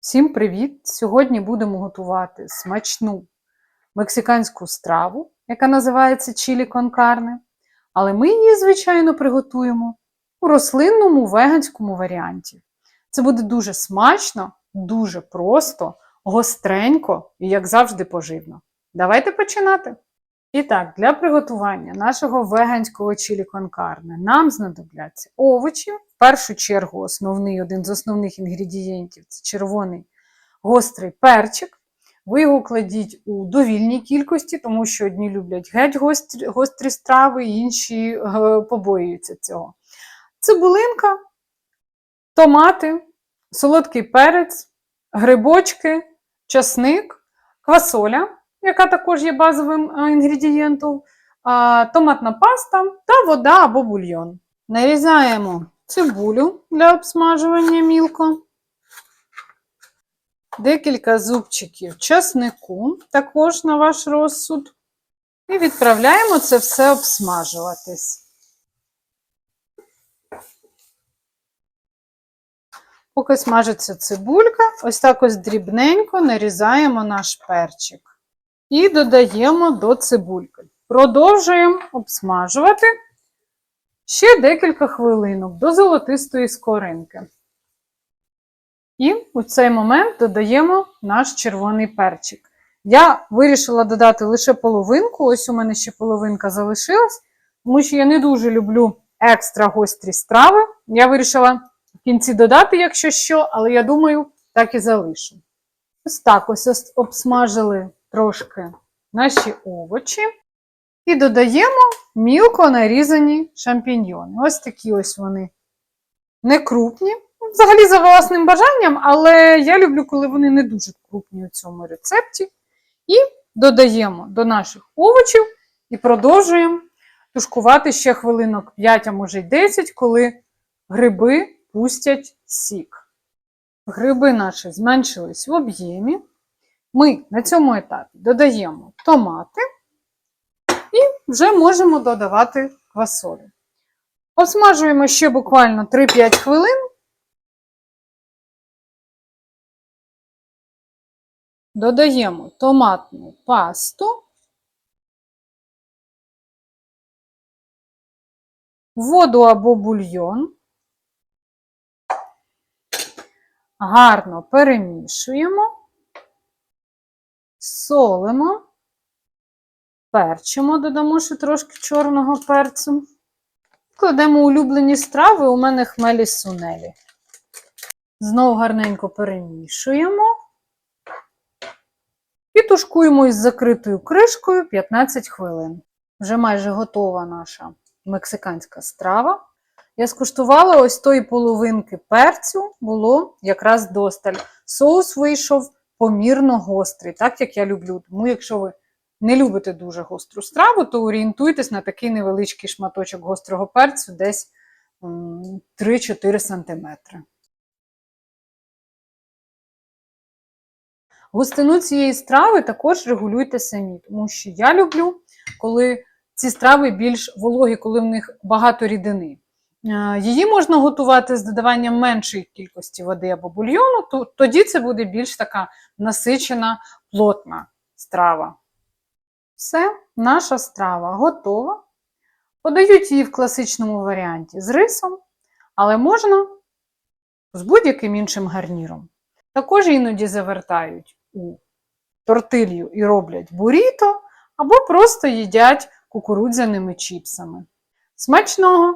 Всім привіт! Сьогодні будемо готувати смачну мексиканську страву, яка називається чілі кон карне. Але ми її, звичайно, приготуємо у рослинному веганському варіанті. Це буде дуже смачно, дуже просто, гостренько і, як завжди, поживно. Давайте починати! І так, для приготування нашого веганського чілі кон карне нам знадобляться овочі. В першу чергу, основний, один з основних інгредієнтів це червоний гострий перчик. Ви його кладіть у довільній кількості, тому що одні люблять геть гострі, гострі страви, інші е, побоюються цього. Цибулинка, томати, солодкий перець, грибочки, часник, квасоля, яка також є базовим е, інгредієнтом, томатна паста та вода або бульйон. Нарізаємо цибулю для обсмажування мілко декілька зубчиків часнику, також на ваш розсуд. І відправляємо це все обсмажуватись. Поки смажиться цибулька, ось так ось дрібненько нарізаємо наш перчик. І додаємо до цибульки. Продовжуємо обсмажувати ще декілька хвилинок до золотистої скоринки. І у цей момент додаємо наш червоний перчик. Я вирішила додати лише половинку, ось у мене ще половинка залишилась, тому що я не дуже люблю екстра гострі страви. Я вирішила в кінці додати, якщо що, але я думаю, так і залишу. Ось так ось обсмажили трошки наші овочі. І додаємо мілко нарізані шампіньйони. Ось такі ось вони не крупні. Взагалі за власним бажанням, але я люблю, коли вони не дуже крупні у цьому рецепті. І додаємо до наших овочів і продовжуємо тушкувати ще хвилинок 5, а може й 10, коли гриби пустять сік. Гриби наші зменшились в об'ємі. Ми на цьому етапі додаємо томати вже можемо додавати квасолю. Обсмажуємо ще буквально 3-5 хвилин. Додаємо томатну пасту, воду або бульйон, гарно перемішуємо, солимо, перчимо, додамо ще трошки чорного перцю. Кладемо улюблені страви, у мене хмелі сунелі. Знову гарненько перемішуємо. І тушкуємо із закритою кришкою 15 хвилин. Вже майже готова наша мексиканська страва. Я скуштувала ось тої половинки перцю, було якраз досталь. Соус вийшов помірно гострий, так як я люблю. Тому, якщо ви не любите дуже гостру страву, то орієнтуйтесь на такий невеличкий шматочок гострого перцю, десь 3-4 см. Густину цієї страви також регулюйте самі, тому що я люблю, коли ці страви більш вологі, коли в них багато рідини. Е, її можна готувати з додаванням меншої кількості води або бульйону, то тоді це буде більш така насичена, плотна страва. Все, наша страва готова. Подають її в класичному варіанті з рисом, але можна з будь-яким іншим гарніром. Також іноді завертають у тортилью і роблять буріто, або просто їдять кукурудзяними чіпсами. Смачного!